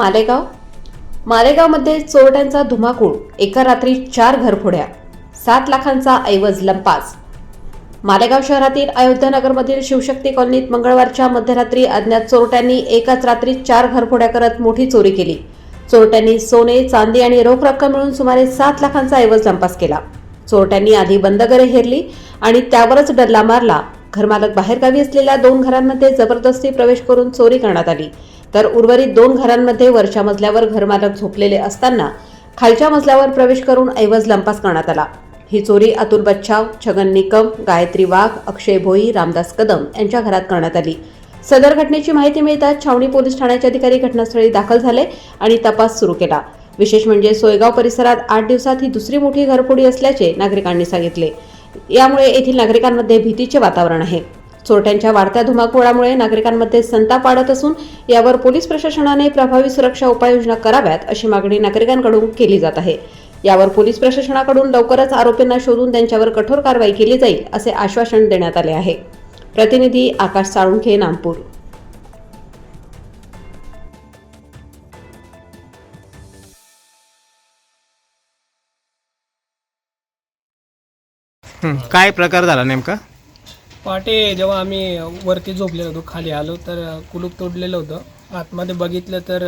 मालेगाव. मालेगावमध्ये चोरट्यांचा धुमाकूळ एका रात्री चार घरफोड्या सात लाखांचा ऐवज लंपास. मालेगाव शहरातील अयोध्यानगरमधील शिवशक्ती कॉलनीत मंगळवारच्या मध्यरात्री अज्ञात चोरट्यांनी एकाच रात्री चार घरफोड्या करत मोठी चोरी केली. चोरट्यांनी सोने चांदी आणि रोख रक्कम मिळून सुमारे सात लाखांचा ऐवज लंपास केला. चोरट्यांनी आधी बंद घरे हेरली आणि त्यावरच डल्ला मारला. घरमालक बाहेरगावी असलेल्या दोन घरांमध्ये जबरदस्ती प्रवेश करून चोरी करण्यात आली. तर उर्वरित दोन घरांमध्ये वरच्या मजल्यावर घरमालक झोपलेले असताना खालच्या मजल्यावर प्रवेश करून ऐवज लंपास करण्यात आला. ही चोरी अतुल बच्छाव छगन निकम गायत्री वाघ अक्षय भोई रामदास कदम यांच्या घरात करण्यात आली. सदर घटनेची माहिती मिळताच छावणी पोलीस ठाण्याचे अधिकारी घटनास्थळी दाखल झाले आणि तपास सुरू केला. विशेष म्हणजे सोयगाव परिसरात आठ दिवसात ही दुसरी मोठी घरफोडी असल्याचे नागरिकांनी सांगितले. यामुळे येथील नागरिकांमध्ये भीतीचे वातावरण आहे. चोरट्यांच्या वाढत्या धुमाकूळामुळे नागरिकांमध्ये संताप वाढत असून यावर पोलीस प्रशासनाने प्रभावी सुरक्षा उपाययोजना कराव्यात अशी मागणी नागरिकांकडून केली जात आहे. यावर पोलीस प्रशासनाकडून लवकरच आरोपींना शोधून त्यांच्यावर कठोर कारवाई केली जाईल असे आश्वासन देण्यात आले आहे. प्रतिनिधी आकाश साळुंखे नागपूर. काय प्रकार झाला नेमका? पहाटे जेव्हा आम्ही वरती झोपलेलो होतो खाली आलो तर कुलूप तोडलेलं होतं. आतमध्ये बघितलं तर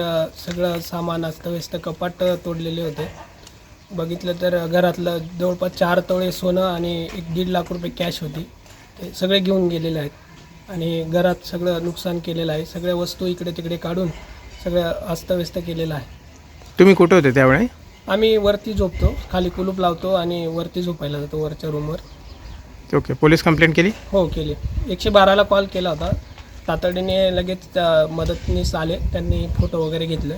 सगळं सामान अस्तव्यस्त कपाट तोडलेले होते. बघितलं तर घरातलं जवळपास चार तोळे सोनं आणि एक दीड लाख रुपये कॅश होती. ते सगळे घेऊन गेलेले आहेत. आणि घरात सगळं नुकसान केलेलं आहे. सगळ्या वस्तू इकडे तिकडे काढून सगळं अस्तव्यस्त केलेलं आहे. तुम्ही कुठे होते त्यावेळी? आम्ही वरती झोपतो. खाली कुलूप लावतो आणि वरती झोपायला जातो वरच्या रूमवर ओके पोलीस कंप्लेंट केली? हो केली. एकशे बाराला कॉल केला होता. तातडीने लगेच त्या मदतनीस आले. त्यांनी फोटो वगैरे घेतले.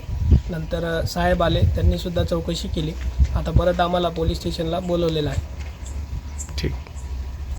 नंतर साहेब आले. त्यांनी सुद्धा चौकशी केली. आता परत आम्हाला पोलीस स्टेशनला बोलवलेलं आहे.